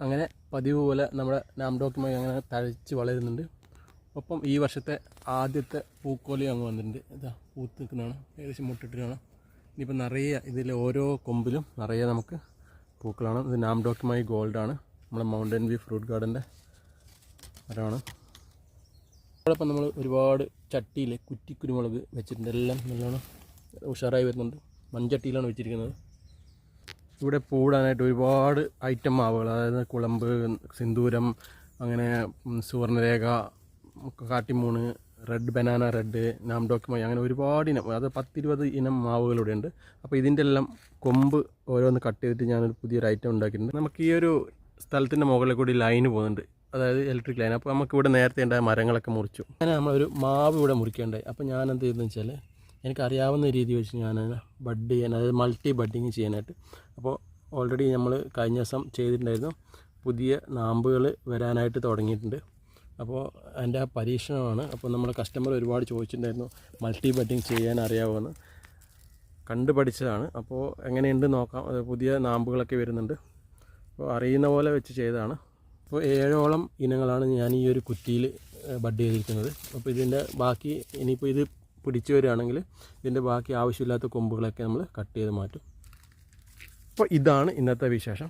അങ്ങനെ പതിവ് പോലെ നമ്മുടെ നാംഡോക്കുമായി അങ്ങനെ തഴച്ച് വളരുന്നുണ്ട്. ഒപ്പം ഈ വർഷത്തെ ആദ്യത്തെ പൂക്കോലി അങ്ങ് വന്നിട്ടുണ്ട്. ഇതാ പൂത്ത് നിൽക്കുന്നതാണ്. ഏകദേശം മുട്ടിട്ടാണ് ഇനിയിപ്പോൾ നിറയെ ഇതിൽ ഓരോ കൊമ്പിലും നിറയെ നമുക്ക് പൂക്കളാണ്. ഇത് നാംഡോക്കുമായി ഗോൾഡാണ്. നമ്മുടെ മൗണ്ടൻ വ്യൂ ഫ്രൂട്ട് ഗാർഡന്റെ മരമാണ്. അതോടൊപ്പം നമ്മൾ ഒരുപാട് ചട്ടിയിൽ കുറ്റി കുരുമുളക് വെച്ചിട്ടുണ്ട്. എല്ലാം നല്ലോണം ഉഷാറായി വരുന്നുണ്ട്. മൺചട്ടിയിലാണ് വെച്ചിരിക്കുന്നത്. ഇവിടെ പോടാനായിട്ട് ഒരുപാട് ഐറ്റം മാവുകൾ അതായത് കുളമ്പ് സിന്ദൂരം അങ്ങനെ സുവർണരേഖ കാട്ടിമൂണ് റെഡ് ബനാന റെഡ് നാം നാംഡോക്കുമായി അങ്ങനെ ഒരുപാട് ഇനം അത് പത്തിരുപത് ഇനം മാവുകളിവിടെ ഉണ്ട്. അപ്പോൾ ഇതിന്റെ എല്ലാം കൊമ്പ് ഓരോന്ന് കട്ട് ചെയ്തിട്ട് ഞാനൊരു പുതിയൊരു ഐറ്റം ഉണ്ടാക്കിയിട്ടുണ്ട്. നമുക്ക് ഈ ഒരു സ്ഥലത്തിന്റെ മുകളിൽ കൂടി ലൈന് പോകുന്നുണ്ട്. അതായത് ഇലക്ട്രിക് ലൈൻ അപ്പോൾ നമുക്ക് ഇവിടെ നേരത്തെ ഉണ്ടായ മരങ്ങളൊക്കെ മുറിച്ചു. അങ്ങനെ നമ്മളൊരു മാവ് ഇവിടെ മുറിക്കേണ്ടായി അപ്പോൾ ഞാൻ ചെയ്തെന്ന് വെച്ചാൽ എനിക്കറിയാവുന്ന രീതി വെച്ച് ഞാൻ ബഡ് ചെയ്യാൻ അതായത് മൾട്ടി ബഡിങ് ചെയ്യാനായിട്ട്. അപ്പോൾ ഓൾറെഡി നമ്മൾ കഴിഞ്ഞ ദിവസം ചെയ്തിട്ടുണ്ടായിരുന്നു. പുതിയ നാമ്പുകൾ വരാനായിട്ട് തുടങ്ങിയിട്ടുണ്ട്. അപ്പോൾ അതിന്റെ ആ പരീക്ഷണമാണ്. അപ്പോൾ നമ്മുടെ കസ്റ്റമർ ഒരുപാട് ചോദിച്ചിട്ടുണ്ടായിരുന്നു മൾട്ടി ബഡിങ് ചെയ്യാൻ അറിയാവുമെന്ന് കണ്ടു പഠിച്ചതാണ് അപ്പോൾ എങ്ങനെയുണ്ട് നോക്കാം. പുതിയ നാമ്പുകളൊക്കെ വരുന്നുണ്ട്. അപ്പോൾ അറിയുന്ന പോലെ വെച്ച് ചെയ്തതാണ്. അപ്പോൾ ഏഴോളം ഇനങ്ങളാണ് ഞാൻ ഈ ഒരു കുറ്റിയിൽ ബഡ് ചെയ്തിരിക്കുന്നത്. അപ്പോൾ ഇതിന്റെ ബാക്കി ഇനിയിപ്പോൾ ഇത് പിടിച്ചു വരികയാണെങ്കിൽ ഇതിന്റെ ബാക്കി ആവശ്യമില്ലാത്ത കൊമ്പുകളൊക്കെ നമ്മൾ കട്ട് ചെയ്ത് മാറ്റും. അപ്പോൾ ഇതാണ് ഇന്നത്തെ വിശേഷം.